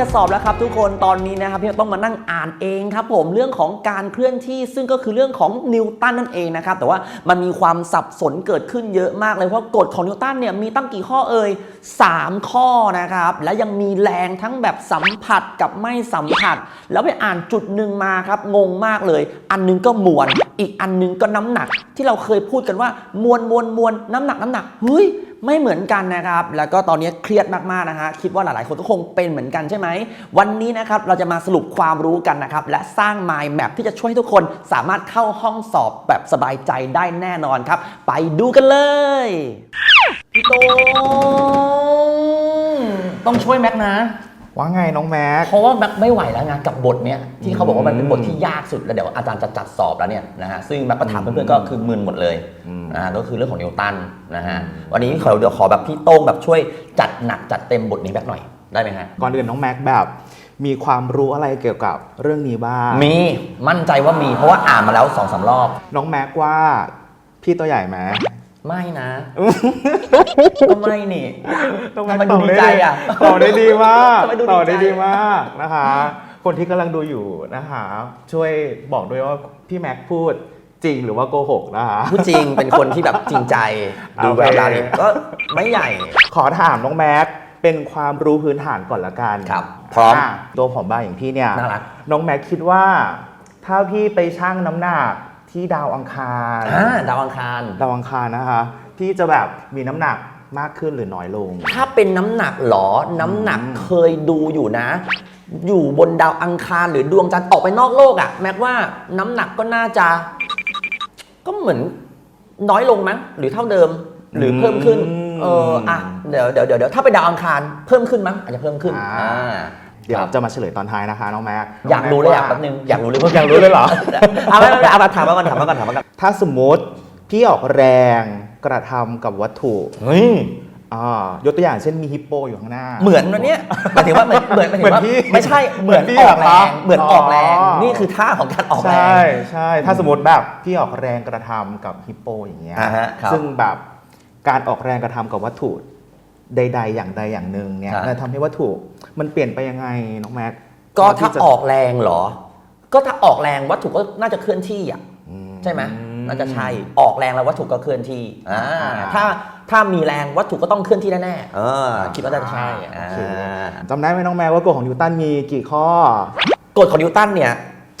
จะสอบแล้วครับทุกคนตอนนี้นะครับพี่ต้องมานั่งอ่านเองครับผมเรื่องของการเคลื่อนที่ซึ่งก็คือเรื่องของนิวตันนั่นเองนะครับแต่ว่ามันมีความสับสนเกิดขึ้นเยอะมากเลยเพราะกฎของนิวตันเนี่ยมีตั้งกี่ข้อเอ่ย3 ข้อนะครับและยังมีแรงทั้งแบบสัมผัสกับไม่สัมผัส แล้วไปอ่านจุดหนึ่งมาครับงงมากเลย อันหนึงก็มวลอีกอันหนึงก็น้ำหนักที่เราเคยพูดกันว่ามวลมวลมวลน้ำหนักน้ำหนักเฮ้ย ไม่เหมือนกันนะครับ แล้วก็ตอนนี้เครียดมากๆนะฮะคิดว่าหลายๆ คนก็คงเป็นเหมือนกันใช่ไหม วันนี้นะครับเราจะมาสรุปความรู้กันนะครับ และสร้าง mind map ที่จะช่วยให้ทุกคนสามารถเข้าห้องสอบแบบสบายใจได้แน่นอนครับ ไปดูกันเลยพี่โตงต้องช่วยแม็กนะ ว่าไงน้องแม็ก เพราะว่าแม็กไม่ไหวแล้วไงกับบทเนี้ยที่เขาบอกว่ามันเป็นบทที่ยากสุดแล้วเดี๋ยวอาจารย์จะจัดสอบแล้วเนี่ยนะฮะซึ่งแม็กก็ถามเพื่อนๆก็คือมึนหมดเลยอืมนะฮะก็คือเรื่องของนิวตันนะฮะวันนี้ขอเดี๋ยวขอแบบพี่โต้งแบบช่วยจัดหนักจัดเต็มบทนี้แม็กหน่อยได้ไหมฮะก่อนอื่นน้องแม็กแบบ มีความรู้อะไรเกี่ยวกับเรื่องนี้บ้างมีมั่นใจว่ามีเพราะว่าอ่านมาแล้วสองสารอบ น้องแม็กว่าพี่ตัวใหญ่ไหม ไม่นะ ก็ไม่นี่น้องแม็กทำไมตดูอบดีได้ใจดีอะตอบได้ดีมากทำไมดูดีใจตอบได้ดีมากนะคะ คนที่กำลังดูอยู่นะคะ ช่วยบอกด้วยว่าพี่แม็กพูดจริงหรือว่าโกหกนะคะผู้จริงเป็นคนที่แบบจริงใจ ดูโอเคแววตาเนี่ยก็ไม่ใหญ่ ขอถามน้องแม็กเป็นความรู้พื้นฐานก่อนละกันครับพร้อมะตัวผอมบ้าอย่างพี่เนี่ยน่ารักน้องแม็กคิดว่า ถ้าพี่ไปชั่งน้ำหนัก ที่ดาวอังคารอ่าดาวอังคาร ดาวอังคารนะคะพี่จะแบบมีน้ำหนักมากขึ้นหรือน้อยลง ถ้าเป็นน้ำหนักเหรอ น้ำหนักอืมเคยดูอยู่นะ อยู่บนดาวอังคารหรือดวงจันทร์ออกไปนอกโลกอะ่ะ แม้ว่าน้ำหนักก็น่าจะ ก็เหมือนน้อยลงมั้งหรือเท่าเดิม หรือเพิ่มขึ้น เอออะเดี๋ยวเดี๋ยวเดี๋ยวเดี๋ยวถ้าไปดาวอังคารเพิ่มขึ้นมั้งอาจจะเพิ่มขึ้นอ่าอ่าเดี๋ยวครับจะมาเฉลยตอนท้ายนะคะน้องแม็กอยากรู้เลยอะน้แป๊งบแม็นึงอยากรู้เลยว่าอยากรู้เลยเหรอเอาไม่ไม่ไม่เอามาถามมาก่อนถามมาก่อนถามมาก่อนถ้าสมมติพี่ออกแรงกระทำกับวัตถุเฮ้ยอ่ายกตัวอย่างเช่นมีฮิปโปอยู่ข้างหน้า เหมือนวันเนี้ยหมายถึงว่าเหมือนเหมือนหมายถึงว่าเหมือนพี่ไม่ใช่เหมือนเหมือนพี่ออกแรงเหรอเหมือนออกแรงอ๋อนี่คือท่าของการออกแรใช่งใช่ถ้าสมมติแบบพี่ออกแรงกระทำกับฮิปโปอย่างเงี้ยอ่าฮะครับซึ่งแบบการออกแรงกระทำกับวัตถุ ใด ๆ อย่างใดอย่างหนึ่งเนี่ยฮะจะทำให้วัตถุมันเปลี่ยนไปยังไงน้องแม็กก็ถ้าที่จะออกแรงเหรอ ก็ถ้าออกแรงวัตถุก็น่าจะเคลื่อนที่อะอืใช่ไหมน่าจะใช่ออกแรงแล้ววัตถุก็เคลื่อนที่อ่าอ่าถ้าถ้ามีแรงวัตถุก็ต้องเคลื่อนที่แน่ๆเออคิดว่าน่าจะใช่โออ่าเคจำได้ไหมน้องแม็กว่ากฎของนิวตันมีกี่ข้อ กฎของนิวตันเนี่ย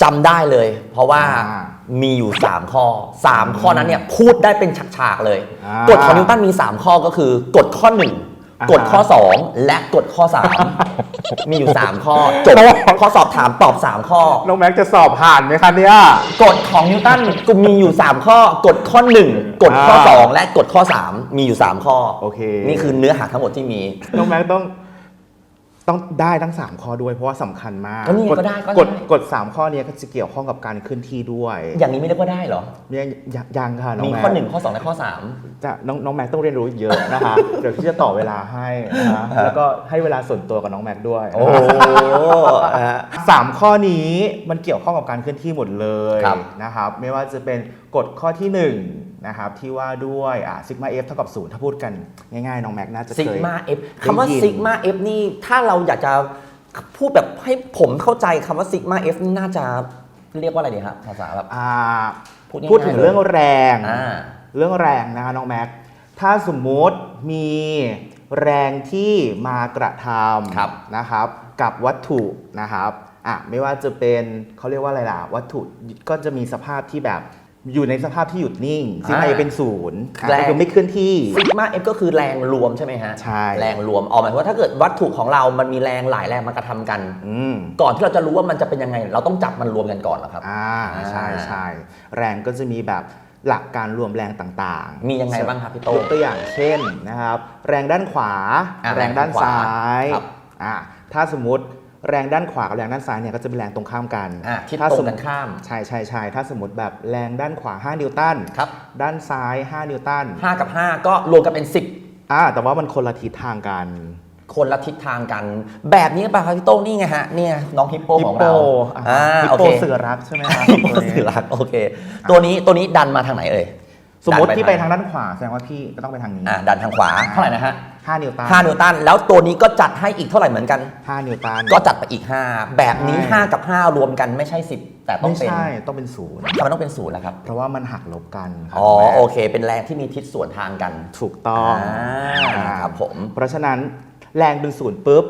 จำได้เลย เพราะว่าอ่ามีอยู่ 3 ข้อ 3 ข้อนั้นเนี่ยพูดได้เป็นฉากๆเลย อ่ากฎของนิวตันมี 3 ข้อก็คือกฎข้อ1อ่า กฎข้อ 2 และกฎข้อ 3 มีอยู่ 3 ข้อจบข้อสอบถามตอบ 3 ข้อ น้องแม็กจะสอบผ่านไหมคะเนี่ยกฎของนิวตันกูมีอยู่ 3 ข้อกฎข้อ 1กฎข้ออ่า2และกฎข้อ 3 มีอยู่ 3 ข้อโอเคนี่คือเนื้อหาทั้งหมดที่มี น้องแม็กต้อง ต้องได้ทั้ง 3 ข้อด้วยเพราะว่าสำคัญมากก็นี่กฎก็ได้ก็ได้ กฎกฎสามข้อเนี้ก็จะเกี่ยวข้องกับการเคลื่อนที่ด้วยอย่างนี้ไม่เรียกว่าได้เหรอ เนี่ยยังยังค่ะน้องมีแม็กข้อ1ข้อ2และข้อ3จะน้องน้องแม็กต้องเรียนรู้เยอะนะคะ เดี๋ยวที่จะต่อเวลาให้นะคะแล้วก็ให้เวลาส่วนตัวกับน้องแม็กด้วยโอ้อ่าสามข้อนี้มันเกี่ยวข้องกับการเคลื่อนที่หมดเลยครับ นะครับ ไม่ว่าจะเป็นกฎข้อที่หนึ่ง นะครับที่ว่าด้วยอ่าซิกมาเอฟเท่ากับศูนย์ถ้าพูดกันง่ายๆ น้องแม็กน่าจะซิกเคย มาเอฟคำว่าได้ยิน ซิกมาเอฟนี่ถ้าเราอยากจะพูดแบบให้ผมเข้าใจคำว่าซิกมาเอฟนี่น่าจะเรียกว่าอะไรดีครับภาษาแบบ อ่าพูดง่ายๆพูดถึงเรื่องแรง อ่า เรื่องแรงนะคะน้องแม็ก ถ้าสมมุติมีแรงที่มากระทครับำนะครับ กับวัตถุนะครับอะไม่ว่าจะเป็นเขาเรียกว่าอะไรล่ะ วัตถุก็จะมีสภาพที่แบบ อยู่ในสภาพที่หยุดนิ่งซึ่งไอเป็นศูนย์อะแรงก็คือไม่เคลื่อนที่ซิกมาเอฟก็คือแรงรวมใช่ไหมฮะใช่แรงรวมออกหมายความว่าถ้าเกิดวัตถุของเรามันมีแรงหลายแรงมากระทำกันอืมก่อนที่เราจะรู้ว่ามันจะเป็นยังไง เราต้องจับมันรวมกันก่อนเหรอครับอ่าใช่อ่าใช่แรงก็จะมีแบบหลักการรวมแรงต่างๆ มียังไงบ้างครับพี่โต้ยกตัวอย่างเช่นนะครับ แรงด้านขวาอะแรงด้านแรงด้านขวาซ้ายครับอะถ้าสมมุติ แรงด้านขวากับแรงด้านซ้ายเนี่ยก็จะเป็นแรงตรงข้ามกันอะทิศถ้าตรสงมกันข้าม ใช่ใช่ใช่ถ้าสมมติแบบแรงด้านขวา 5 นิวตันครับ ด้านซ้าย 5 นิวตัน5กับ 5 ก็รวมกันเป็น 10 อ่าแต่ว่ามันคนละทิศทางกันคนละทิศทางกัน แบบนี้ป่ะครับพี่โต้งนี่ไงฮะเนี่ยน้องฮิปโปของเราอ่าอ่าฮิปโอโปเคเสือรักใช่ไหมครับฮิปโปเสือรักโอเค ตัวนี้ตัวนี้ดันมาทางไหนเอ่ยสมมติดันพี่ไปทางด้านขวาแสดงว่าพี่ก็ต้องไปทางนี้อ่าดันทางขวาเท่าไหร่นะฮะ 5 นิวตัน5นิวตัน แล้วตัวนี้ก็จัดให้อีกเท่าไหร่เหมือนกัน 5 นิวตัน ก็จัดไปอีก 5 แบบนี้ ใช่ 5 กับ 5 รวมกันไม่ใช่ 10 แต่ต้องไม่เป็นใช่ต้องเป็นศูนย์ทำไมต้องเป็นศูนย์ล่ะครับ เพราะว่ามันหักลบกันครัอ๋อแม่โอเค เป็นแรงที่มีทิศส่วนทางกันถูกต้องอ่าครับผม เพราะฉะนั้นแรงเป็นศูนย์ปุ๊บ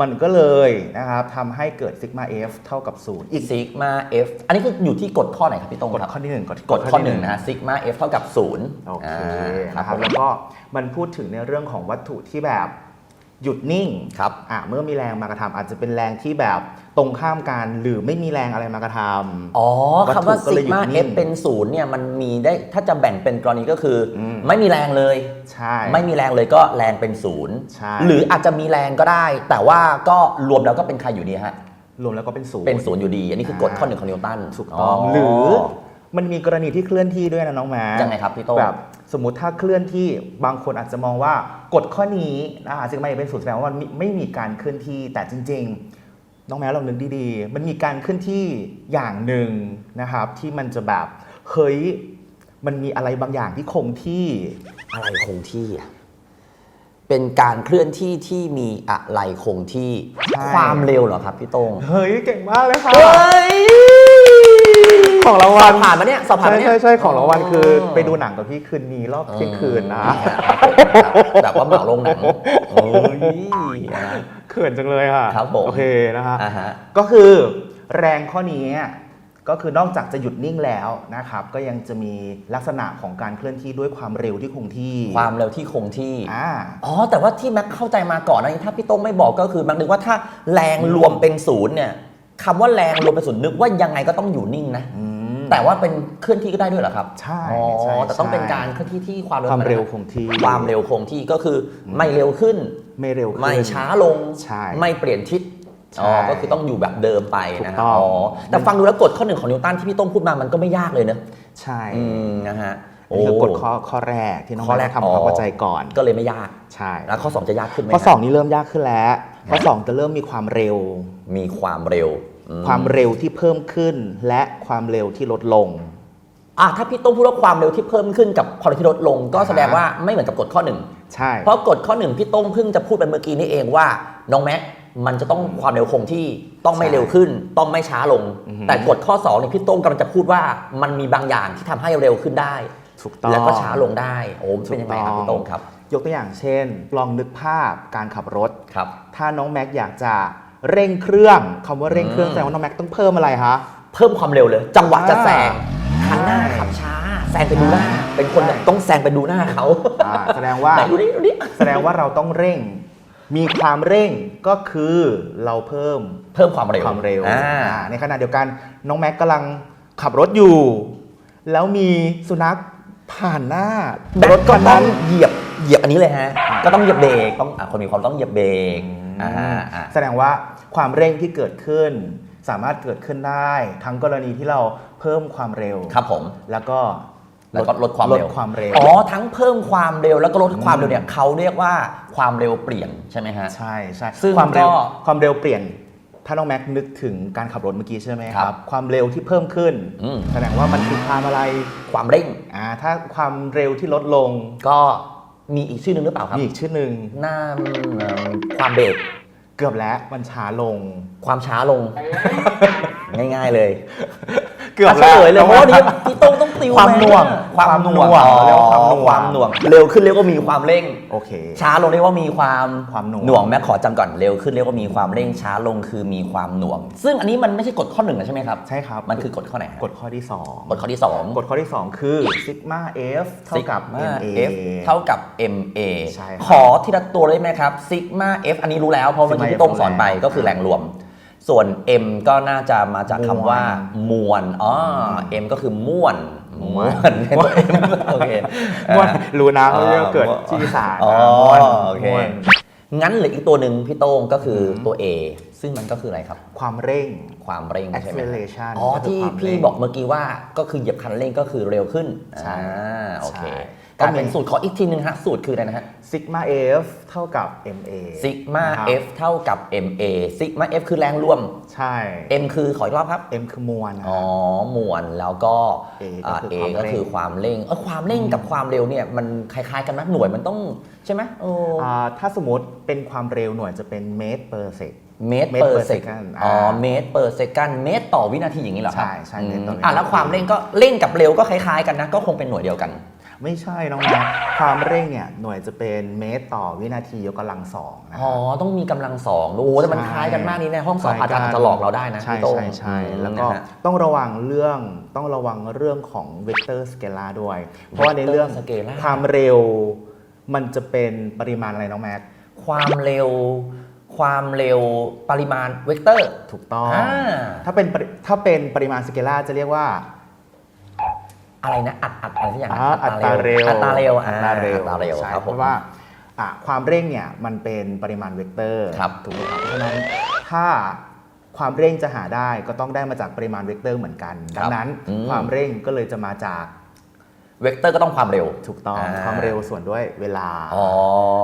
มันก็เลยนะครับทำให้เกิดซิกมา F เท่ากับศูนย์อีกซิกมา F อันนี้คืออยู่ที่กฎข้อไหนครับพี่ตรงกฎครับข้อที่หนึ่งกฎข้อหนึ่งนะฮะซิกมา F เท่ากับศูนย์โอเคอ่านะคครัรับบแล้วก็มันพูดถึงในเรื่องของวัตถุที่แบบหยุดนิ่ง ครับ อะเมื่อมีแรงมากระทำอาจจะเป็นแรงที่แบบ ตรงข้ามกันหรือไม่มีแรงอะไรมากระทำ อ๋อวัตถุคำว่าก็ซิเลยกหยุดมานิ่ F งเป็นศูนย์เนี่ยมันมีได้ถ้าจะแบ่งเป็นกรณีก็คืออม ไม่มีแรงเลย ใช่ ไม่มีแรงเลยก็แรงเป็นศูนย์ใช่ หรืออาจจะมีแรงก็ได้ แต่ว่าก็รวมแล้วก็เป็นใครอยู่ดีฮะ รวมแล้วก็เป็นศูนย์ เป็นศูนย์อยู่ดี อันนี้คือกฎข้อหนึ่งของนิวตันถูกต้องหรือมันมีกรณีที่เคลื่อนที่ด้วยนะน้องแม่ยังไงครับพี่โต้ง แบบสมมติถ้าเคลื่อนที่บางคนอาจจะมองว่ากฎข้อนี้นะคะซึ่งไม่เป็นศูนย์แสดงว่ามันไม่ไม่มีการเคลื่อนที่แต่จริง ๆ น้องแม่ลองนึกดีๆ มันมีการเคลื่อนที่อย่างหนึ่งนะครับ ที่มันจะแบบเฮ้ยมันมีอะไรบางอย่างที่คงที่อะไรคงที่อะเป็นการเคลื่อนที่ที่มีอะไรคงที่ใช่ความเร็วเหรอครับพี่โต้งเฮ้ยเก่งมากเลยค่ะเฮ้ยของรางสวัอลบผ่านมาเนี่ยสอบผ่านใช่มาเนี่ยใช่ใช่ของรางวัลคือไปดูหนังกับพี่คืนนี้รอบเที่ยงคืนนะ แบบว่าเหมาลงหนังโอ้ยนะ เขินจังเลยค่ะครับผมโอเคนะคะอ่าฮะ ก็คือแรงข้อนี้ก็คือนอกจากจะหยุดนิ่งแล้วนะครับ ก็ยังจะมีลักษณะของการเคลื่อนที่ด้วยความเร็วที่คงที่ความเร็วที่คงที่อ่า อ๋อแต่ว่าที่แม็กเข้าใจมาก่อนหนานี้ถ้าพี่โต้งไม่บอกก็คือแม็กนึกว่าถ้าแรงรวมเป็นศูนย์เนี่ยคำว่าแรงรวมเป็นศูนย์นึกว่ายังไงก็ต้องอยู่นิ่งนะ อืม แต่ว่าเป็นเคลื่อนที่ก็ได้ด้วยเหรอครับใช่อ๋อใช่แต่ต้องเป็นใช่ การเคลื่อนที่ที่ความเร็วความเร็วท่คงที่ความเร็วคงที่ก็คือไม่เร็วขึ้น ไม่เร็วขึ้น ไม่ช้าลงใช่ไม่เปลี่ยนทิศใช่อ๋อก็คือต้องอยู่แบบเดิมไปถูกนะต้ฮะอง อ๋อแต่ฟังดูแล้วกฎข้อหนึ่งของนิวตันที่พี่ต้งพูดมามันก็ไม่ยากเลยเนอะใช่อืมนะฮะอันนี้คือกฎข้อข้อแรกที่น้องข้อแรก ทำความเข้าใจก่อนก็เลยไม่ยากใช่แล้วข้อ2จะยากขึ้นไหมข้อฮะสองนี่เริ่มยากขึ้นแล้วข้อสองจะเริ่มมีความเร็ว มีความเร็วอืม ความเร็วที่เพิ่มขึ้น และความเร็วที่ลดลง อะถ้าพี่ต้งพูดว่าความเร็วที่เพิ่มขึ้นกับความเร็วที่ลดลง ก็แสดงว่าไม่เหมือนกับกฎข้อหนึ่งใช่ เพราะกฎข้อหนึ่งพี่ต้งเพิ่งจะพูดไปเมื่อกี้นี่เองว่าน้องแม็กมันจะต้องความเร็วคงที่ต้องไม่เร็วขึ้น ต้องไม่ช้าลง แต่กฎข้อ2เนี่ยพี่ต้งกำลังจะพูดว่ามันมีบางอย่างที่ทำให้เร็วขึ้นได้ถูกต้องแล้วก็ช้าลงได้โอ้มันเป็นยังไงครับพี่ต้งครับ ยกตัวอย่างเช่น ลองนึกภาพการขับรถครับ ถ้าน้องแม็กอยากจะ เร่งเครื่องคำว่าเร่งเครื่องอืมแสดงว่าน้องแม็กต้องเพิ่มอะไรคะ เพิ่มความเร็วเลย จังหวะจะแซงอ่าคันหน้าขับช้าแซงไปดูหน้า เป็นคนแบบต้องแซงไปดูหน้าเขาอ่าแสดงว่า ไหนดูดิดูดิแสดงว่าเราต้องเร่ง มีความเร่งก็คือเราเพิ่มเพิ่มความเร็วความเร็วอ่า อ่าในขณะเดียวกันน้องแม็กกำลังขับรถอยู่ แล้วมีสุนัข ผ่านหน้าแต่รรถถก็คันต้อนั้งนเหยียบเหยียบอันนี้เลยฮะ ก็ต้องเหยียบเบรกต้องอะคนมีความต้องเหยียบเบรกอ่าอ่า แสดงว่าความเร่งที่เกิดขึ้น สามารถเกิดขึ้นได้ ทั้งกรณีที่เราเพิ่มความเร็วครับผม แล้วก็แล้วก็ลดความลเร็ดวความเร็ว อ๋อ ทั้งเพิ่มความเร็วแล้วก็ลดความเร็วเนี่ยเขาเรียกว่าความเร็วเปลี่ยนใช่ไหมฮะ ใช่ใช่ซึ่งความเร็วก็ ความเร็วเปลี่ยน ถ้าน้องแม็กนึกถึงการขับรถเมื่อกี้ใช่ไหมคครัรับ บ ความเร็วที่เพิ่มขึ้น อืม แสดงว่ามันคือความอะไรความเร่งอ่าถ้าความเร็วที่ลดลงก็มีอีกชื่อหนึ่งหรือเปล่าครับมีอีกชื่อหนึ่งหน้าเอ่อความเบรกเกือบแล้วมันช้าลง ความช้าลง ง่าย ๆเลยเกือบะเฉแล้วลยเลยเพราะว่านี่พี่โต้งต้อง ติวความหน่วงแความหน่วง ความหน่วงอ๋อเรียกว่าความหน่วงความหน่วง เร็วขึ้นเรียกว่ามีความเร่ง โอเค ช้าลงเรียกว่ามีความความหน่วงหน่วงแม่ขอจำก่อนเร็วขึ้นเรียกว่ามีความเร่งช้าลงคือมีความหน่วง ซึ่งอันนี้มันไม่ใช่กฎข้อหนึ่งนะใช่ไหมครับ ใช่ครับ มันคือกฎข้อไหนฮะกฎข้อที่สองกฎข้อที่สองกฎข้อที่ 2 คือ sigma f เท่ากับ sigma ma f เท่ากับ ma ใช่ครับขอทีละตัวได้ไหมครับ sigma f อันนี้รู้แล้วเพราะเมื่อกี้ sigma พี่โต้ง f สอนไปก็คือแรงรวมส่วน m ก็น่าจะมาจากคำว่ามวลอ๋อ m ก็คือม่วน ม่วนนเป็นตัว m โอเคม่วนรู้นะอ๋อว่าเรื่องเกิดที่อีสานอ๋อม่วนโอเคม่วนงั้นเหลืออีกตัวหนึ่งพี่โต้งก็คือตัว a ซึ่งมันก็คืออะไรครับ ความเร่งความเร่งใช่ไหม acceleration อ๋อก็คือที่ความเร่งพี่บอกเมื่อกี้ว่าก็คือเหยียบคันเร่งก็คือเร็วขึ้นใช่อ่าโอเค ใช่การเป็นสูตรขออีกทีหนึงฮะสูตรคืออะไรนะฮะซิกมา F เท่ากับ MA ซิกมา นะครับ F เท่ากับ MA ซิกมา F คือแรงรวม ใช่ M คือขออีกรอบครับ M คือมวลนะ อ๋อมวลแล้วก็ A อ่าก็ A คือก็ความเร่งคือความเร่งเออความเร่งกับความเร็วเนี่ยมันคล้ายๆกันไหมหน่วยมันต้องใช่ไหมโอ้อ่าถ้าสมมติเป็นความเร็วหน่วยจะเป็นเมตร per sec เมตรเมตรเปอ per ร์เซก second อ๋ออ่าเมตรเปอร์เซกันเมตรต่อวินาทีอย่างนี้เหรอครับใช่ใช่เมตรต่อวินาทีอะแล้วความเร่งก็เร่งกับเร็วก็คล้ายๆกันนะก็คงเป็นหน่วยเดียวกัน ไม่ใช่น้องแม็กความเร่งเนี่ยหน่วยจะเป็นเมตรต่อวินาทียกกำลังสองนะคอ๋อรับต้องมีกำลังสองโอ้โหแต่มันใช่คล้ายกันมากนี่ในห้องสอบใช่อาจารย์อาจจะหลอกเราได้นะใช่พี่โต้งใช่ใช่อืมแล้วก็นะฮะ ต้องระวังเรื่องต้องระวังเรื่องของเวกเตอร์สเกลาด้วย เพราะว่าในเรื่อง Vector scalar ความเร็ว มันจะเป็นปริมาณอะไรน้องแม็กความเร็ว ความเร็วปริมาณเวกเตอร์ถูกต้อง อ่า ถ้าเป็นปริถ้าเป็นปริมาณสเกลาจะเรียกว่า อะไรนะอัดอัดอะไรสักอย่างนะอ่าอัตราเร็วอัตราเร็วอ่าอัตราเร็วอัตราเร็วใช่ครับเพผม ราะว่าอะความเร่งเนี่ยมันเป็นปริมาณเวกเตอร์ครับ ถูกไหมครับเพราะฉะนั้นถ้าความเร่งจะหาได้ก็ต้องได้มาจากปริมาณเวกเตอร์เหมือนกันครัดับงนั้นอืม ความเร่งก็เลยจะมาจาก เวกเตอร์ก็ต้องความเร็ว ถูกต้องอ่า ความเร็วส่วนด้วยเวลาอ๋อ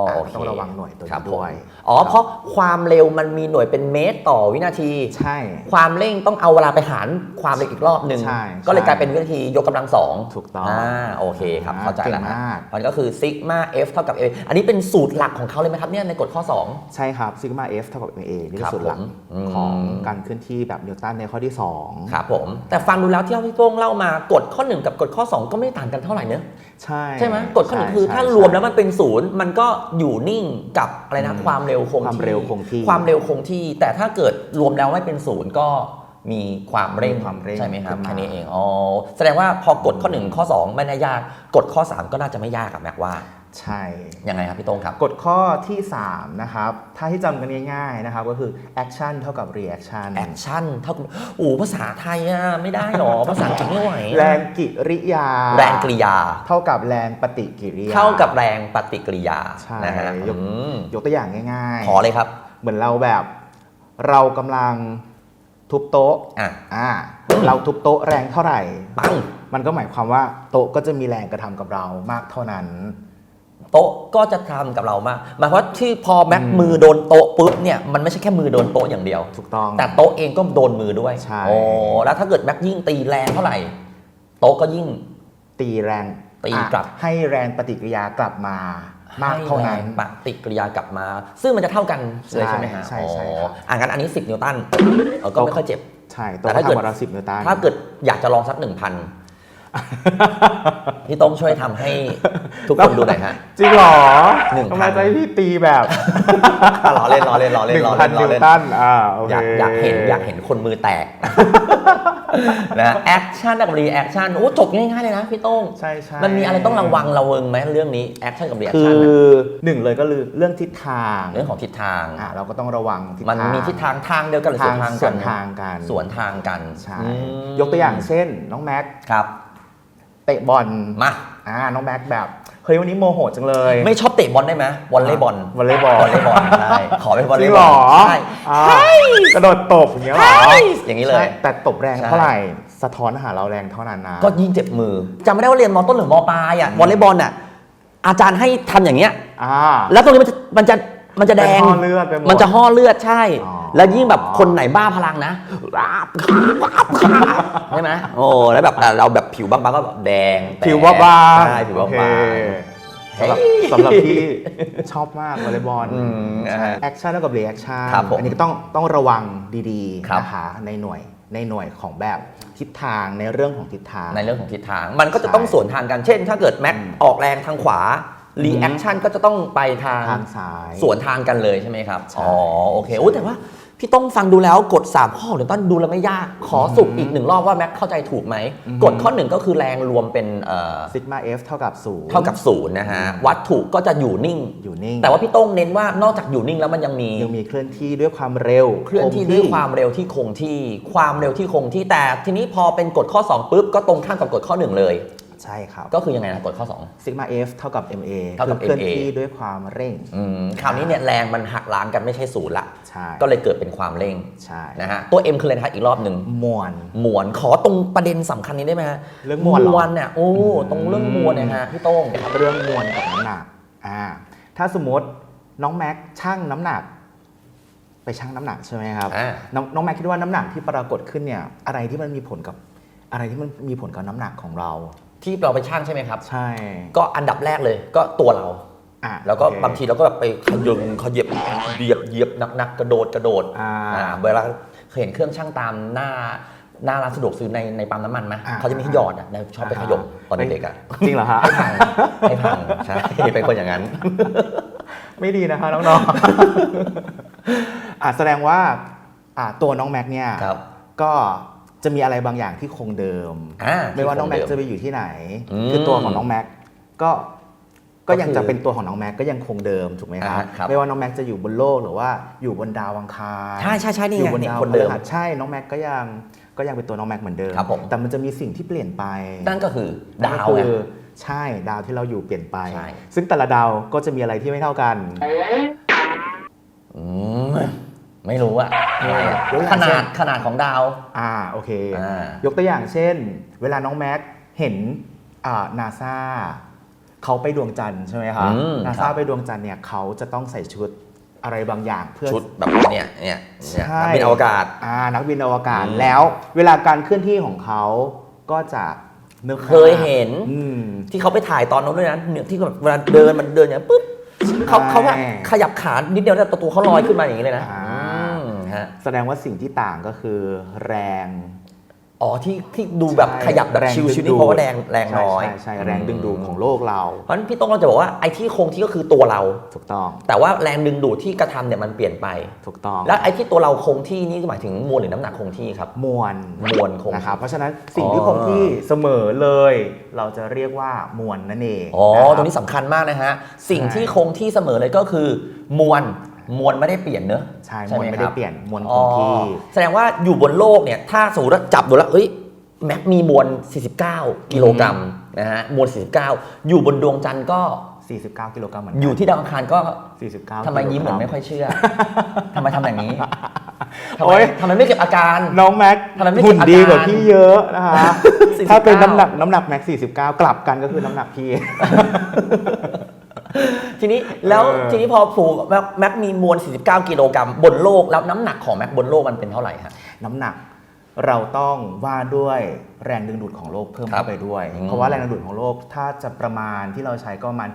อะโอเคต้องระวังหน่วยตัวครันี้บด้วยผมอ๋อ เพราะความเร็วมันมีหน่วยเป็นเมตรต่อวินาที ใช่ ความเร่งต้องเอาเวลาไปหารความเร็วอีกรอบหนึ่งใช่ก็เลยใช่กลายเป็นวินาทียกกำลังสองถูกต้องอ่าโอเคครับอ่าเข้าใจแล้วเก่งฮะมาก มันก็คือซิกมา F เท่ากับ A อันนี้เป็นสูตรหลักของเขาเลยไหมครับเนี่ยในกฎข้อ2ใช่ครับซิกมา F เท่ากับ ma นี่ครัคือบสูตรหลักผมอืม ของการเคลื่อนที่แบบนิวตันในข้อที่2ครับผม แต่ฟังดูแล้วที่พี่โต้งเล่ามากฎข้อ 1 กับกฎข้อ 2 ก็ไม่ต่างกันเท่าไหร่เนอะใช่ใช่ไหมกฎข้อหนึ่งใช่คือใช่ถ้ารวมแล้วมันเป็นศูนย์มันก็อยู่นิ่งกับอะไรนะอืมความเร็วคงที่ความเร็วคงที่ความเร็วคงที่ แต่ถ้าเกิดรวมแล้วไม่เป็นศูนย์ก็มีความเร่งมีความเร่งใช่ไหมครับขึ้นมาแค่นี้เองอ๋อแสดงว่าพอกฎข้อ 1 ข้อ 2 ไม่น่ายากกฎข้อ 3 ก็น่าจะไม่ยากอะแม็กว่า ใช่ยังไงครับพี่โต้งครับ กฎข้อที่ 3 นะครับ ถ้าที่จำกันง่ายๆนะครับ ก็คือ action เท่ากับ reaction แอคชั่นเท่ากับโอ้ภาษาไทยอะไม่ได้หรอ ภาษาอังกฤษไม่ไหวอะแรงกิริยา แรงกริยา เท่ากับแรงปฏิกิริยา เท่ากับแรงปฏิกิริยาใช่นะฮะยกอืมยกตัวอย่างง่ายๆ ขอเลยครับ เหมือนเราแบบเรากำลังทุบโต๊ะอะอ่าเราทุบโต๊ะแรงเท่าไหร่ปังมันก็หมายความว่าโต๊ะก็จะมีแรงกระทำกับเรามากเท่านั้น โต๊ะก็จะทำกับเรามากหมายความว่าที่พอแม็กอืมมือโดนโต๊ะปุ๊บเนี่ยมันไม่ใช่แค่มือโดนโต๊ะอย่างเดียว ถูกต้อง แต่โต๊ะเองก็โดนมือด้วยใช่ โอ้แล้วถ้าเกิดแม็กยิ่งตีแรงเท่าไหร่ โต๊ะก็ยิ่ง ตีแรงตีอะกลับให้แรงปฏิกิริยากลับมามากเท่านั้น ให้แรงปฏิกิริยากลับมา ซึ่งมันจะเท่ากันเลยใช่ไหมฮะใช่ใช่ครับ อ๋ออะงั้นอันนี้ 10 นิวตันเออก็ไม่ค่อยเจ็บ ใช่แต่ตัวถ้าถ้าเกิเกิดดวันละสิบนิวตันถ้าเกิดอยากจะลองสักหนึ่ง พันพี่ต้องช่วยทำให้ทุกคนดูหน่อยฮะ จริงเหรอหนึ่งพันทำไมจะให้พี่ตีแบบล้อเล่นล้อเล่นล้อหเล่นนึ่งล้อพัเล่นนล้อนิวเล่น ตันอ่าโอเคอยากอยากเห็นอยากเห็นคนมือแตก นะแอคชั่นกับรีแอคชั่นโอ้จบง่ายๆเลยนะพี่โต้งใช่ใช่ มันมีอะไรต้องระวังระเวงไหมเรื่องนี้แอคชั่นกับรีแอคคืชั่นอหนึ่งเลยก็คือเรื่องทิศทางเรื่องของทิศทาง อะเราก็ต้องระวังทิศมันทางมีทิศทางทางเดียวกันหรือสวนทางสกัวนนทางกันสวนทางกันใช่อืมยกตัวอย่างเช่น น้องแม็กครับเตะบอลมาอ่าน้องแม็กแบบเฮ้ยวันนี้โมโหจังเลย ไม่ชอบเตะบอลได้ไหมวอลเลย์บอลวอลเลย์บอลวอลเลย์บอลใช่ขอเป็นวอลจเลริย์งบเหรอลอใช่อ่ากระโดดตบอย่างเงี้ยเหรออย่างนี้เลยใช่แต่ตบแรงใช่เท่าไหร่สะท้อนหาเราแรงเท่านั้นนะก็ยิ่งเจ็บมือจำไม่ได้ว่าเรียนมต้นหรือมปลายอะวอลเลย์บอลอะอาจารย์ให้ทำอย่างเงี้ยอ่าแล้วตรงนี้มันจะมันจะมันจะแดงเป็นห่อเลือดไปหมดมันจะห่อเลือดใช่อ๋อ แล้วยิ่งแบบคนไหนบ้าพลังนะราบใช่ไหมโอ้แล้วแบบเราแบบผิวบางๆก็แบบแดงแตกผิวว่าบางใช่ผิวโอว่าเคบางสำหรับสำหรับที่ชอบมากวอลเลย์บอลอืมอ่าฮะแอคชั่นแล้วกับรีแอคชั่นครับผมอันนี้ก็ต้องต้องระวังดีครับๆนะคะในหน่วยในหน่วยของแบบทิศทางในเรื่องของทิศทางในเรื่องของทิศทาง มันก็จะใช่ต้องสวนทางกันเช่น ถ้าเกิดแม็กอืมออกแรงทางขวารีแอคชั่นก็จะต้องไปทางทางซ้ายสวนทางกันเลยใช่ไหมครับใช่อ๋อ โอเคโอ้แต่ว่า พี่ต้องฟังดูแล้วกด 3 ข้อเดี๋ยวต้นดูแล้วไม่ยากขอสุกอีกหนึ่งรอบว่าแม็กเข้าใจถูกไหมกฎข้อหนึ่งก็คือแรงรวมเป็นเอ่อซิกมาเอฟเท่ากับศูนย์เท่ากับศูนย์นะฮะวัตถุก็จะอยู่นิ่งอยู่นิ่ง แต่ว่าพี่โต้งเน้นว่านอกจากอยู่นิ่งแล้วมันยังมียังมีเคลื่อนที่ด้วยความเร็ว เคลื่อนที่ด้วยความเร็วที่คงที่ ความเร็วที่คงที่แต่ทีนี้พอเป็นกฎข้อ 2ปุ๊บก็ตรงข้ามกับกฎข้อ 1 เลย ใช่ครับ ก็คือยังไงนะกฎข้อ2ซิกมา F เท่ากับ MA เท่ากับคือเคลื่อน MA ที่ด้วยความเร่ง อืมคราวนี้เนี่ยแรงมันหักล้างกันไม่ใช่ศูนย์ละ ใช่ ก็เลยเกิดเป็นความเร่งใช่นะฮะตัว M คืออะไรนะครับอีกรอบหนึ่งมวล มวลขอตรงประเด็นสำคัญนี้ได้ไหมฮะเรื่องมวลเหรอเนี่ยโอ้อืมตรงเรื่องมวลเนี่ยฮะพี่โต้งเรื่องมวลกับน้ำหนักอ่าถ้าสมมติน้องแม็กชั่งน้ำหนัก ไปชั่งน้ำหนักใช่ไหมครับ อ่า น้องน้องแม็กคิดว่าน้ำหนักที่ปรากฏขึ้นเนี่ยอะไรที่มันมีผลกับอะไรที่มันมีผลกับน้ำหนักของเรา ที่เราไปช่างใช่ไหมครับ ใช่ ก็อันดับแรกเลยก็ตัวเรา อะแล้วก็โอเคบางทีเราก็แบบไปขยงขยับเหยียบเหยียบหนักๆกระโดดกระโดดอ่าอ่าเวลาเคยเห็นเครื่องช่างตามหน้าหน้าร้านสะดวกซื้อในในปั๊มน้ำมันไหมอ่าเขาจะมีให้หยอดอะนะชอบไปขยมตอนเด็กๆอะจริงเหรอฮะให้พังใช่เป็นคนอย่างนั้น ไม่ดีนะคะน้องๆ อะแสดงว่าอะตัวน้องแม็กเนี่ยครับก็ จะมีอะไรบางอย่างที่คงเดิม อ่าไม่ว่าน้องแม็กที่คงเดิมจะไปอยู่ที่ไหน อืมคือตัวของน้องแม็กก็ก็ยังก็คือจะเป็นตัวของน้องแม็กก็ยังคงเดิมถูกไหมครับอ่าครับไม่ว่าน้องแม็กจะอยู่บนโลกหรือว่าอยู่บนดาวอังคารใช่ใช่ใช่นี่อยู่ไงบนนี่ดาวคนเดิมพฤหัสใช่น้องแม็กก็ยังก็ยังเป็นตัวน้องแม็กเหมือนเดิม ครับผม แต่มันจะมีสิ่งที่เปลี่ยนไป นั่นก็คือดาวนั่นไง ก็คือใช่ดาวที่เราอยู่เปลี่ยนไป ใช่ ซึ่งแต่ละดาวก็จะมีอะไรที่ไม่เท่ากัน อืม ไม่รู้อะอะไรอะยกตัวอขย่างเช่นาดนขนาดของดาว อ่าโอเคอ่ายยกตัวอย่างเช่น เวลาน้องแม็กเห็นอ่านาซาเขาไปดวงจันทร์ใช่ไหมคะอืมนาคซารับไปดวงจันทร์เนี่ยเขาจะต้องใส่ชุดอะไรบางอย่างเพื่อชุดแบบเนี่ยเนี่ยเนี่ยใช่นักบินอวกาศอ่านักบินอวกาศอืมแล้ว เวลาการเคลื่อนที่ของเขาก็จะนึกภาพเคยเห็นอืมที่เขาไปถ่ายตอนนั้นด้วยนะเนี่ยที่แบบเวลาเดินมันเดินอย่างนี้ปุ๊บเขาใช่เขาแบบขยับขานิดเดียวแต่ตัวเขาลอยขึ้นมาอย่างนี้เลยนะอ่าอืม ฮะ แสดงว่าสิ่งที่ต่างก็คือแรง อ๋อที่ที่ดูแบบใช่ขยับแบบแรงชิวดึงชิวนี่ดูด เพราะว่าแรงแรงน้อยใช่ใช่ใช่แรงดึงดูดของโลกเราเพราะฉะนั้นพี่ต้องเราจะบอกว่าไอ้ที่คงที่ก็คือตัวเรา ถูกต้องแต่ว่าแรงดึงดูดที่กระทำเนี่ยมันเปลี่ยนไป ถูกต้องแล้วไอ้ที่ตัวเราคงที่นี่หมายถึงมวลหรือน้ำหนักคงที่ครับ มวลมวลคงที่นะครับเพราะฉะนั้นสิ่งอ๋อที่คงที่เสมอเลย เราจะเรียกว่ามวลนั่นเองอ๋อะคบ ตรงนี้สำคัญมากนะฮะ สิ่งใช่ ที่คงที่เสมอเลยก็คือ มวล มวลไม่ได้เปลี่ยนเนอะใช่ใช่มวลไหมไม่คได้รับเปลี่ยนมวลคอ๋องที่แสดงว่าอยู่บนโลกเนี่ยถ้าสมมติว่าจับดูแล้วเอ้ยแม็กมีมวล 49 กิโลกรัมนะฮะมวล 49 อยู่บนดวงจันทร์ก็ 49 กิโลกรัมเหมือนกันอยู่ที่ดาวอังคารก็ 49ทำไมยิ้มเหมือนไม่ค่อยเชื่อทำไมทำอย่างนี้ทำโอ๊ไมยทำไมไม่เก็บอาการ น้องแม็กทำไมไม่หุ่นดีเก็บอาการกว่าพี่เยอะนะคะ49ถ้าเป็นน้ำหนักน้ำหนักแม็ก49 กลับกันก็คือน้ำหนักพี่ ทีนี้แล้วเออทีนี้พอผูกแม็กแม็กมีมวล 49 กิโลกรัมบนโลกแล้วน้ำหนักของแม็กบนโลกมันเป็นเท่าไหร่ฮะน้ำหนักเราต้องว่าด้วยแรงดึงดูดของโลกเพิ่มครัเข้าบไปด้วยอืมเพราะว่าแรงดึงดูดของโลกถ้าจะประมาณที่เราใช้ก็ประมาณ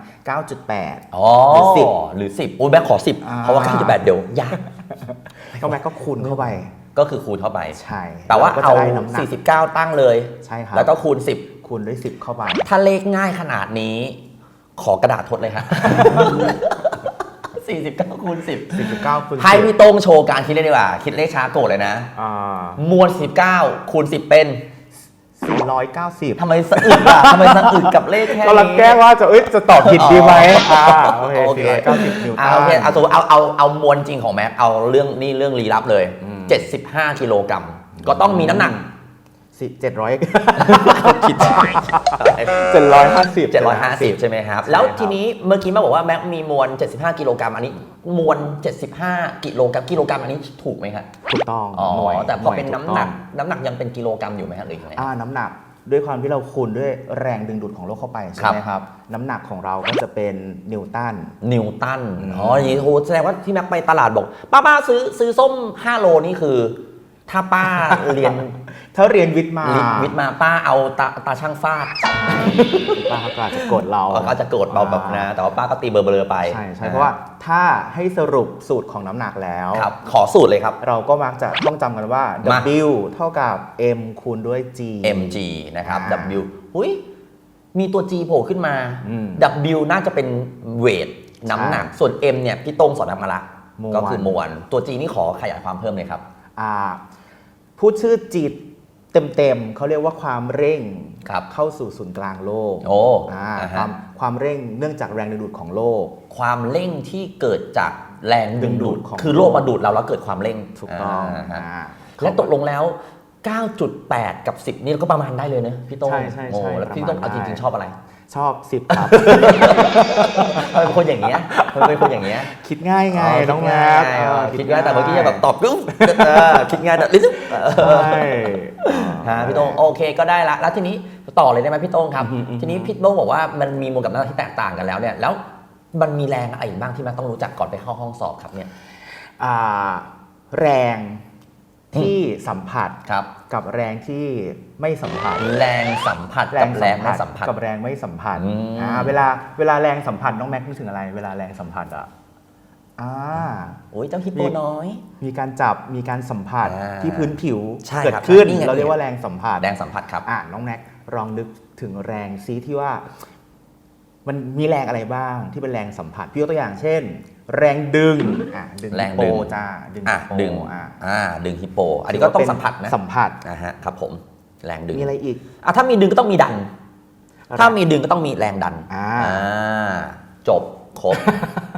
9.8อ๋อหรือสิบหรือ 10โอ้ยแม็กขอ 10อ่าเพราะว่า 98 เดี๋ยวยากก็แม็กก็คูณเข้าไป ก็คือคูณเข้าไป ใช่ แต่ว่าก็เอาจะได้น้ำหนัก49 ตั้งเลย ใช่ครับแล้วก็คูณคูณด้วย 10 เข้าไป10ถ้าเลขง่ายขนาดนี้ ขอกระดาษทดเลยฮะ 49คูณ10 49คูณให้พี่โต้งโชว์การคิดเลขดีกว่า คิดเลขช้าโกรธเลยนะ อ่ามวล 19คูณ10 เป็น490ทำไมสะอึกอะทำไมสะอึกกับเลขแค่นี้เราลังแกล้งว่าจะเอ้ยจะตอบผิดดีไหมอ่าโอเคโอเค490นิวตัเอานโอเคเอาสมมติเอาเอาเอามวลจริงของแม็กเอาเรื่องนี่เรื่องลี้ลับเลยอืม75 กิโลกรัมก็ต้องมีน้ำหนัก สิเจ็ดร้อยคิดเจ็ดร้อยห้าสิบ750ใช่ไหมครับ แล้วทีนี้เมื่อกี้มาบอกว่าแม็กมีมวล 75 กิโลกรัมอันนี้ มวล 75 กิโลกรัมกิโลกรัมอันนี้ถูกไหมครับถูกต้องอ๋อหน่วยแต่พอเป็นหวยน้ำถูหนักต้องน้ำหนักยังเป็นกิโลกรัมอยู่ไหมครับหรือยังไงอ่าน้ำหนักด้วยความที่เราคูณด้วยแรงดึงดูดของโลกเข้าไปใช่ไหมครับ น้ำหนักของเราก็จะเป็นนิวตันนิวตันอืมอ๋ออย่างนี้โหแสดงว่าที่แม็กไปตลาดบอกป้าป้าซื้อซื้อส้ม 5 โลนี่คือ ถ้าป้าเรียนถ้าเรียนวิทย์มา วิทย์มาป้าเอาตาตาช่างฟาด ป้าก็อาจจะกดเราเขาจะโกรธเบาแบบนะ แต่ว่าป้าก็ตีเบอร์เบลอๆไปใช่ใช่เพราะว่าถ้าให้สรุปสูตรของน้ำหนักแล้วครับขอสูตรเลยครับ เราก็มักจะต้องจำกันว่ามา W เท่ากับ M คูณด้วย G mg นะครับอ่า w หุยมีตัว g โผล่ขึ้นมาอืม w น่าจะเป็นเวทน้ำหนักใช่ส่วน m เนี่ยพี่โต้งสอนทำมาละมวลก็คือมวลตัว g นี่ขอขยายความเพิ่มเลยครับอ่า พูดชื่อจิตเต็มๆเขาเรียกว่าความเร่งครับเข้าสู่ศูนย์กลางโลกโอ้อ่าอ่าคฮะ วามความเร่งเนื่องจากแรงดึงดูดของโลก ความเร่งที่เกิดจากแรงดึงดูดดึงดูดของคือโลกมาดูดเราแล้วเกิดความเร่งถูกต้องาฮะอ่า และตกลงแล้ว 9.8 กับ 10 นี่ก็ประมาณได้เลยนะพี่โต้งใช่ใช่ใช่โอ้แล้วพี่โต้งประมาณเอาจริงได้ๆชอบอะไร ชอบสิบครับทำไมเป็นคนอย่างเงี้ยทำไมเป็นคนอย่างเงี้ยคิดง่ายไงน้องแมทคิดง่ายเออคิดง่ายแต่เมื่อกี้แบบตอบกึ้งเออคิดง่ายแต่ลิซึใช่ฮะพี่โต้งโอเคก็ได้ละแล้วทีนี้ต่อเลยได้ไหมพี่โต้งครับอือฮึอือฮึทีนี้พี่โต้งบอกว่ามันมีมุมกับน้ำหนักที่แตกต่างกันแล้วเนี่ยแล้วมันมีแรงอะไรอีกบ้างที่มันต้องรู้จักก่อนไปเข้าห้องสอบครับเนี่ยอ่าแรง ที่สัมผัสครับ กับแรงที่ไม่สัมผัสแรงสัมผัสกับแรงไม่สัมผัสกับแรงไม่สัมผัสอืมอ่าเวลาเวลาแรงสัมผัสน้องแม็กนึกถึงอะไร เวลาแรงสัมผัสอะอ่าโอ้ยเจ้าฮิปโปมีน้อย มีการจับมีการสัมผัสอ่าที่พื้นผิวใช่เกิดครับขึ้นนี่ไงเราเรียกว่าแรงสัมผัสแรงสัมผัสครับอ่าน้องแม็กลองนึกถึงแรงซีที่ว่า มันมีแรงอะไรบ้างที่เป็นแรงสัมผัสพี่ยกตัวอย่างเช่น แรงดึงอะดึงแรงโปดึงจ้าดึงอะโปดึงอะอ่าดึงฮิปโป อันนี้ก็ต้องสัมผัสนะสัมผัสนะฮะครับผมแรงดึงมีอะไรอีก อะถ้ามีดึงก็ต้องมีดันอะไรถ้ามีดึงก็ต้องมีแรงดันอ่า จบครบ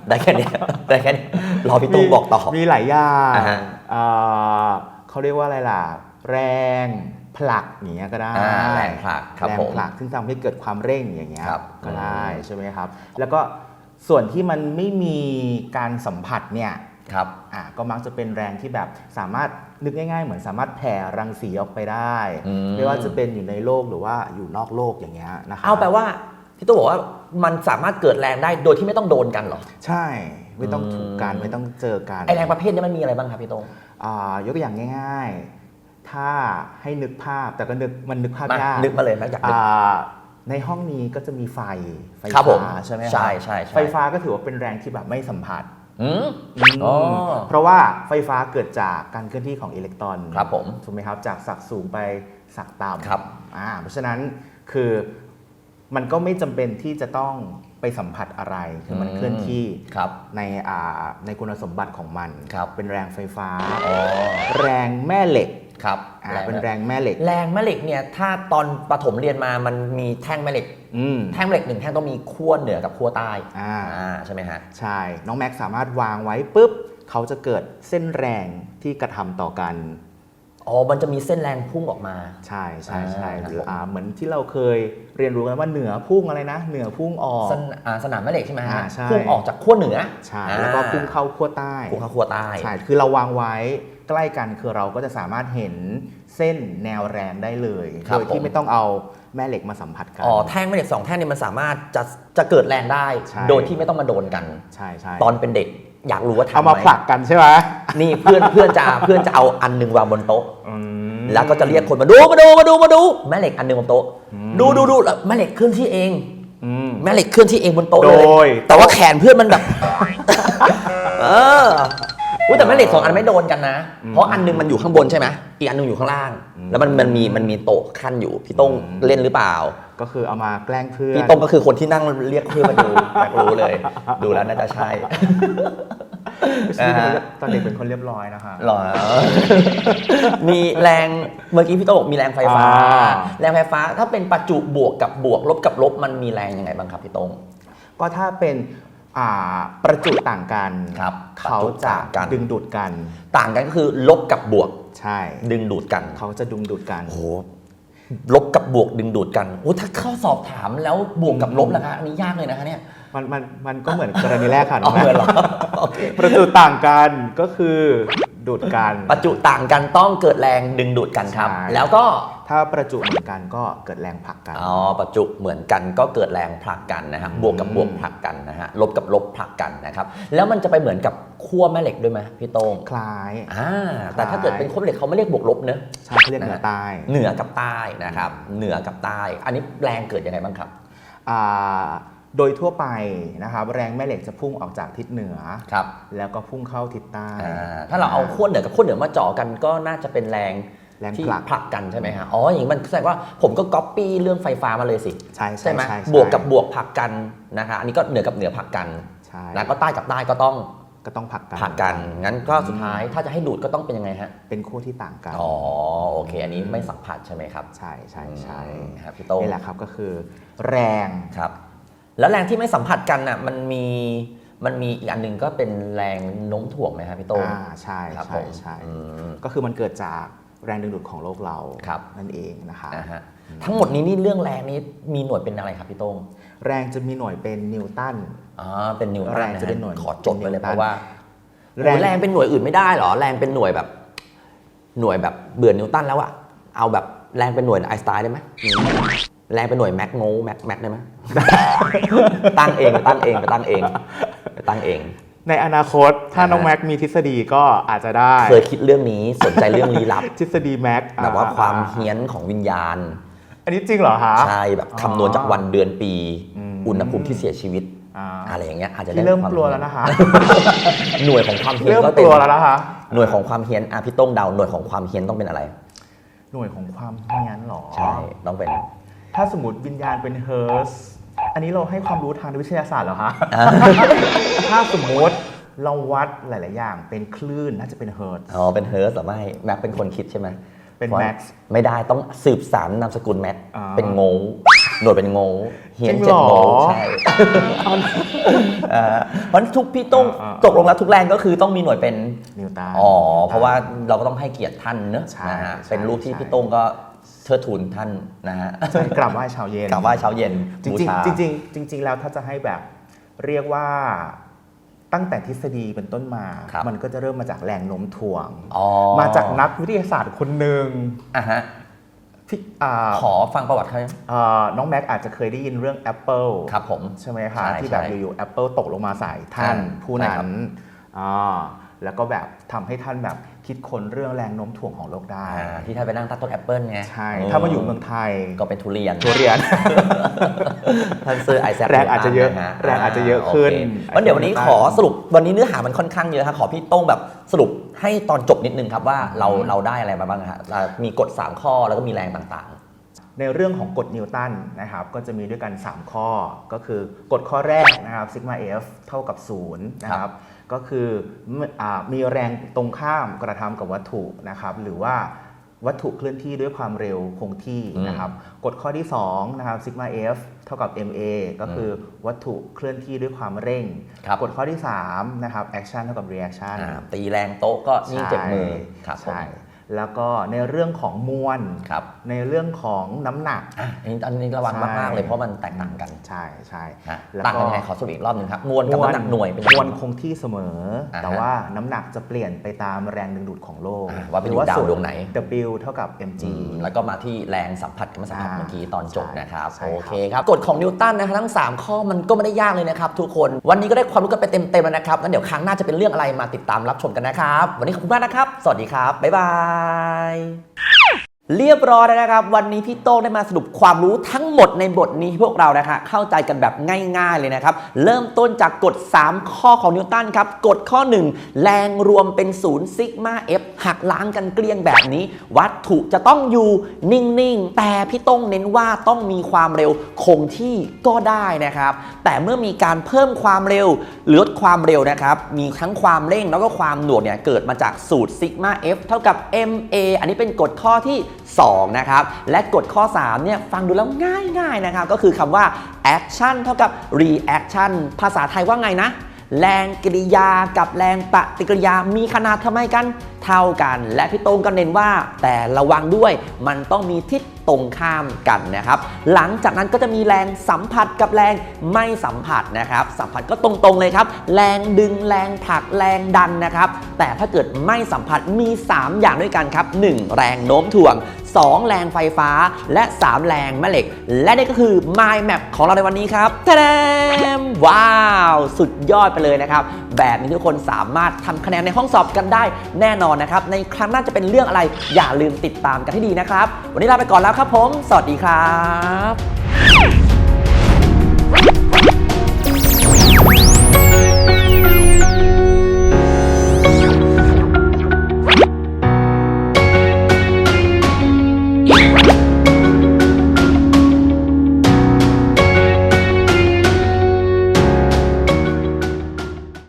ได้แค่นี้ได้แค่นี้รอพี่ตุ้มบอกต่อ มีหลายอย่างอ่าฮะ เอ่อเขาเรียกว่าอะไรล่ะ แรง ผลักอย่างเงี้ยก็ได้อ่าแรงผลักครับแรงผม ผลักซึ่งทำให้เกิดความเร่งอย่างเงี้ยครับก็ได้อืม ใช่ไหมครับ แล้วก็ส่วนที่มันไม่มีการสัมผัสเนี่ยครับ อะก็มักจะเป็นแรงที่แบบสามารถนึกง่าย ๆ เหมือนสามารถแผ่รังสีออกไปได้ อืม ไม่ว่าจะเป็นอยู่ในโลกหรือว่าอยู่นอกโลกอย่างเงี้ยนะครับเอาแปลว่าพี่ตุ้มบอกว่ามันสามารถเกิดแรงได้โดยที่ไม่ต้องโดนกันเหรอใช่ไม่ต้องถูกกันอืมไม่ต้องเจอกัน ไอแรงประเภทนี้มันมีอะไรบ้างครับพี่ตุ้มอ่ายกตัวอย่างง่าย ๆ ถ้าให้นึกภาพแต่ก็นึกมันนึกภาพมายากนึกมาเลยนะอยากนึกอ่าในห้องนี้ก็จะมีไฟไฟครับผมฟ้าใช่ไหมครับใช่ใช่ใช่ ไฟฟ้าก็ถือว่าเป็นแรงที่แบบไม่สัมผัส อืมอืมอ๋อเพราะว่าไฟฟ้าเกิดจากการเคลื่อนที่ของอิเล็กตรอนครับผมถูกไหมครับจากศักสูงไปศักต่ำครับอ่าเพราะฉะนั้นคือมันก็ไม่จำเป็นที่จะต้องไปสัมผัสอะไรคือมันเคลื่อนที่ครับ ในอ่าในคุณสมบัติของมัน ครับ เป็นแรงไฟฟ้า อ๋อ แรงแม่เหล็ก ครับอ่าเป็นแรงแม่เหล็ก แรงแม่เหล็กเนี่ยถ้าตอนปฐมเรียนมามันมีแท่งแม่เหล็ก อืม แท่งแม่เหล็กหนึ่งแท่งต้องมีขั้วเหนือกับขั้วใต้อ่า อ่าใช่ไหมฮะ ใช่ น้องแม็กซ์สามารถวางไว้ปุ๊บ เขาจะเกิดเส้นแรงที่กระทำต่อกัน อ๋อ มันจะมีเส้นแรงพุ่งออกมา ใช่ใช่ใช่อ่า หรืออ่าเหมือนที่เราเคยเรียนรู้กันว่าเหนือพุ่งอะไรนะ เหนือพุ่งออก สนอ่าสนามแม่เหล็กใช่ไหมฮะ อ่าใช่ พุ่งออกจากขั้วเหนือใช่อ่าแล้วก็พุ่งเข้าขั้วใต้ พุ่งเข้าขั้วใต้ ใช่ คือเราวางไว้ ใกล้กันคือเราก็จะสามารถเห็นเส้นแนวแรงได้เลย ครับโดยที่ผมไม่ต้องเอาแม่เหล็กมาสัมผัสกัน อ๋อแท่งแม่เหล็กสองแท่งเนี่ยมันสามารถจะจะเกิดแรงได้ ใช่ โดยที่ไม่ต้องมาโดนกัน ใช่ใช่ตอนเป็นเด็กอยากรู้ว่าทำเอามาไหผลักกันใช่ไหมนี่เพื่อนเพื่อนจะเพื่อนจะเอาอันหนึ่งวางบนโต๊ะ อืม แล้วก็จะเรียกคนมาดูมาดูมาดูมาดูแม่เหล็กอันหนึ่งบนโต๊ะอืม ดูดูดูแล้วแม่เหล็กเคลื่อนที่เอง อืม แม่เหล็กเคลื่อนที่เองบนโต๊ะโดเลยยแต่ว่าแขนเพื่อนมันแบบ เออ อุ๊ยแต่แม่เหล็กสองอันไม่โดนกันนะอืมเพราะอันหนึงมันอยู่ข้างบนใช่ไหมอีกอันหนึงอยู่ข้างล่างอืมแล้วมันมันมีมันมีโต๊ะขั้นอยู่พี่โต้งอืมเล่นหรือเปล่า ก็คือเอามาแกล้งเพื่อนพี่โต้งก็คือคนที่นั่งเรียกเพื่อนมาดูอยากรู้เลย ดูแล้วน่าจะใช่ชีวิตอ่าฮะตอนเด็กเป็นคนเรียบร้อยนะคะหรอ มีแรงเมื่อกี้พี่โต้งบอกมีแรงไฟฟ้าอ่าแรงไฟฟ้าถ้าเป็นประจุบวกกับบวกลบกับลบมันมีแรงยังไงบ้างครับพี่โต้งก็ถ้าเป็น อ่าประจุต่างกันครับเขาประจุจะต่างกัน ดึงดูดกัน ต่างกันก็คือลบกับบวกใช่ ดึงดูดกัน เขาจะดึงดูดกัน โอ้โห ลบกับบวกดึงดูดกัน โอ้ถ้าเข้าสอบถามแล้วบวกกับลบล่ะคะอันนี้ยากเลยนะคะเนี่ยมันมันมันก็เหมือนกรณีแรกค่ะเอาน้องเหมือนเหรแม่อโอเค ประจุต่างกันก็คือ ดูดกัน ประจุต่างกันต้องเกิดแรงดึงดูดกันครับ ใช่ แล้วก็ ถ้าประจุเหมือนกันก็เกิดแรงผลักกัน อ๋อประจุเหมือนกันก็เกิดแรงผลักกันนะครับอืมบวกกับบวกผลักกันนะฮะ ลบกับลบผลักกันนะครับ แล้วมันจะไปเหมือนกับขั้วแม่เหล็กด้วยไหมพี่โต้งคล้ายอ่า แต่ถ้าเกิดเป็นขั้วแม่เหล็กเขาไม่เรียกบวกลบเนอะ ใช่เขาเรียกเหนือใต้เหนือกับใต้นะครับ เหนือกับใต้ อันนี้แรงเกิดยังไงบ้างครับ อ่า โดยทั่วไปนะครับแรงแม่เหล็กจะพุ่งออกจากทิศเหนือ ครับแล้วก็พุ่งเข้าทิศใต้อ่าถ้าเราเอาขั้วเหนือกับขั้วเหนือมาเจ่อกันก็น่าจะเป็นแรงแรงที่ผลัก ผลักกันใช่ไหมฮะอ๋ออย่างนี้มันแสดงว่าผมก็ก๊อปปี้เรื่องไฟฟ้ามาเลยสิใช่ใช่ไหมใช่บวกกับบวกผลักกันนะคะอันนี้ก็เหนือกับเหนือผลักกันใช่แล้วก็ใต้กับใต้ก็ต้องก็ต้องผลักกันผลักกันงั้นก็สุดท้ายถ้าจะให้ดูดก็ต้องเป็นยังไงฮะเป็นคู่ที่ต่างกัน อ๋อโอเค อันนี้ไม่สัมผัสใช่ไหมครับใช่ใช่ใช่อืมครับพี่โต้งนี่แหละครับก็คือแรง ครับ แล้วแรงที่ไม่สัมผัสกันน่ะมันมีมันมีอีกอันหนึ่งก็เป็นแรงโน้มถ่วงไหมครับพี่โต้งอ่าใช่ครับผใช่มใช่อืมก็คือมันเกิดจากแรงดึงดูดของโลกเราครับนั่นเองนะคะอ่าฮะทั้งหมดนี้นี่เรื่องแรงนี้มีหน่วยเป็นอะไรครับพี่โต้งแรงจะมีหน่วยเป็นนิวตันอ๋อเป็นนิวตันแรงจะเป็นหน่วยขอจดไปเลยเป็นนิวตันเพราะว่าแรงโอ้แรงเป็นหน่วยอื่นไม่ได้เหรอ แรงเป็นหน่วยแบบ หน่วยแบบเบื่อนิวตันแล้วอะเอาแบบแรงเป็นหน่วยไอน์สไตน์ได้ไหมมีไหม แรงเป็นหน่วยแม็กโงแม็กแม็กได้ไหมตั้งเองตั้งเองไปตั้งเองไปตั้งเอง ในอนาคตถ้าน้องอ่าฮะแม็กมีทฤษฎีก็อาจจะได้ เคยคิดเรื่องนี้สนใจเรื่องลี้ลับ ทฤษฎีแม็กแบบว่าความอ่เฮี้ยนของวิญญาณ อันนี้จริงเหรอคะใช่แบบคำนวณจากวันเดือนปีอืมอุณหภูมิที่เสียชีวิตอ่าอะไรอย่างเงี้ยอาจจะได้ที่เริ่มควากลัวแล้วนะคะหน่วยของความเฮี้ยนเริ่มก็กเป็นลัวแล้วนะคะหน่วยของความเฮี้ยนอะพี่โต้งเดาหน่วยของความเฮี้ยนต้องเป็นอะไร หน่วยของความเฮี้ยนเหรอใช่ต้องเป็น ถ้าสมมติวิญญาณเป็นเฮิร์สอันนี้เราให้ความรู้ทางวิทยาศาสตร์เหรอคะถ้าสมมติเราวัดหลาย ๆ อย่างเป็นคลื่นน่าจะเป็นเฮิร์ตอ๋อ เป็นเฮิร์สหรือไม่แม็กเป็นคนคิดใช่ไหมเป็นพราะ Max ไม่ได้ต้องสืบสารนามสกุลแม็กอ่าเป็นโงงหน่วยเป็นโงงเฮียนจริงเจ็ดเหรอโงใช่เอ่อเพราะฉะนั้นทุกพี่ต้องอ่าอ่าตกลงแล้วทุกแรงก็คือต้องมีหน่วยเป็นนิวตันอ๋อเพราะว่าเราก็ต้องให้เกียรติท่านเนอะใช่นะฮะใช่เป็นรูปที่ใช่พี่โต้งก็ เชิดทูนท่านนะฮะใช่กราบไหว้เช้าเย็นกราบไหว้เช้าเย็นจริงบูชาๆจริงๆจริง ๆ แล้วถ้าจะให้แบบเรียกว่าตั้งแต่ทฤษฎีเป็นต้นมา ครับ มันก็จะเริ่มมาจากแรงโน้มถ่วง อ๋อมาจากนักวิทยาศาสตร์คนหนึ่งอะฮะที่อ่าขอฟังประวัติเขายังอ่าน้องแม็กอาจจะเคยได้ยินเรื่อง Apple ครับผม ใช่ไหมคะใช่ที่แบบใช่อยู่ๆ Apple ตกลงมาใส่ท่านอ่าผู้ใช่นั้ครันบ อ่าแล้วก็แบบทำให้ท่านแบบ คิดค้นเรื่องแรงโน้มถ่วงของโลกได้ อ่าที่ท่านไปนั่งใต้ต้นแอปเปิลไงใช่ ถ้ามาอยู่เมืองไทยก็เป็นทุเรียนทุเรียน ท่านซื้อไอแซคแรงอาจจะเยอะนฮแรงอาจจะเยอะขึ้นโอเคงั้นเดี๋ยววันนี้ขอสรุปวันนี้เนื้อหามันค่อนข้างเยอะครับขอพี่โต้งแบบสรุปให้ตอนจบนิดนึงครับว่าเราเราได้อะไรมาบ้างฮะเรามีกฎ3ข้อแล้วก็มีแรงต่างในเรื่องของกฎนิวตันนะครับ ก็จะมีด้วยกัน 3 ข้อ ก็คือกฎข้อแรกนะครับซิกมา F เท่ากับ0นะครับ ก็คือเมื่ออามีแรงตรงข้ามกระทำกับวัตถุนะครับ หรือว่าวัตถุเคลื่อนที่ด้วยความเร็วคงที่นะครับกฎข้อที่2นะครับซิกมา F เท่ากับ ma ก็คือวัตถุเคลื่อนที่ด้วยความเร่งครับกฎข้อที่3นะครับ action เท่ากับ reaction ๆอ่าตีแรงโต๊ะก็นี่เจ็บมือครับผมใช่ แล้วก็ในเรื่องของมวลครับในเรื่องของน้ำหนัก อะอันนี้อันนี้ระวังมากๆเลยเพราะมันแตกต่างกันใช่ใช่ฮะแล้วต่างก็กันยังไงขอสรุปอีกรอบหนึงครับมวลกับน้ำหนักหน่วยเป็นยังมไงวลคงที่เสมอ อ่าฮะแต่ว่าน้ำหนักจะเปลี่ยนไปตามแรงดึงดูดของโลกอ่าว่าไปหรือยู่ดาวส่ดวงไหน W เท่ากับ mg อืมแล้วก็มาที่แรงสัมผัสกับไม่สัมผัสอ่าเมื่อกี้ตอนจบใช่นะครับ ใช่โอครับเคครับกฎของนิวตันนะครับทั้ง 3 ข้อมันก็ไม่ได้ยากเลยนะครับทุกคน วันนี้ก็ได้ความรู้กันไปเต็มๆแล้วนะครับงั้นเดี๋ยวครั้งหน้าจะเป็นเรื่องอะไรมาติดตามรับชมกันนะครับ วันนี้ขอบคุณมากนะครับ สวัสดีครับ บ๊ายบายาย เรียบร้อยแล้วนะครับ วันนี้พี่โต้งได้มาสรุปความรู้ทั้งหมดในบทนี้พวกเรานะคะเข้าใจกันแบบง่าย ๆเลยนะครับ เริ่มต้นจากกฎ 3 ข้อของนิวตันครับกฎข้อ 1 แรงรวมเป็นศูนย์ซิกมา F หักล้างกันเกลี้ยงแบบนี้ วัตถุจะต้องอยู่นิ่งๆ แต่พี่โต้งเน้นว่าต้องมีความเร็วคงที่ก็ได้นะครับ แต่เมื่อมีการเพิ่มความเร็วหรือลดความเร็วนะครับมีทั้งความเร่งแล้วก็ความหน่วงเนี่ยเกิดมาจากสูตรซิกมา F เท่ากับ ma อันนี้เป็นกฎข้อที่2 นะครับ และกฎข้อ 3 เนี่ย ฟังดูแล้วง่ายๆนะครับ ก็คือคำว่า action เท่ากับ reaction ภาษาไทยว่าไงนะ แรงกริยากับแรงปฏิกิริยามีขนาดทำไมกันเท่ากัน และพี่โต้งก็เน้นว่าแต่ระวังด้วยมันต้องมีทิศตรงข้ามกันนะครับ หลังจากนั้นก็จะมีแรงสัมผัสกับแรงไม่สัมผัสนะครับ สัมผัสก็ตรงๆเลยครับ แรงดึงแรงผลักแรงดันนะครับ แต่ถ้าเกิดไม่สัมผัสมี 3 อย่างด้วยกันครับ 1. แรงโน้มถ่วง 2 แรงไฟฟ้า และ 3 แรงแม่เหล็ก และนี่ก็คือ Mind Map ของเราในวันนี้ครับแดมว้าว สุดยอดไปเลยนะครับ แบบนี้ทุกคนสามารถทำคะแนนในห้องสอบกันได้แน่นอนอนนะครับ ในครั้งหน้าจะเป็นเรื่องอะไร อย่าลืมติดตามกันให้ดีนะครับ วันนี้ลาไปก่อนแล้วครับผม สวัสดีครับ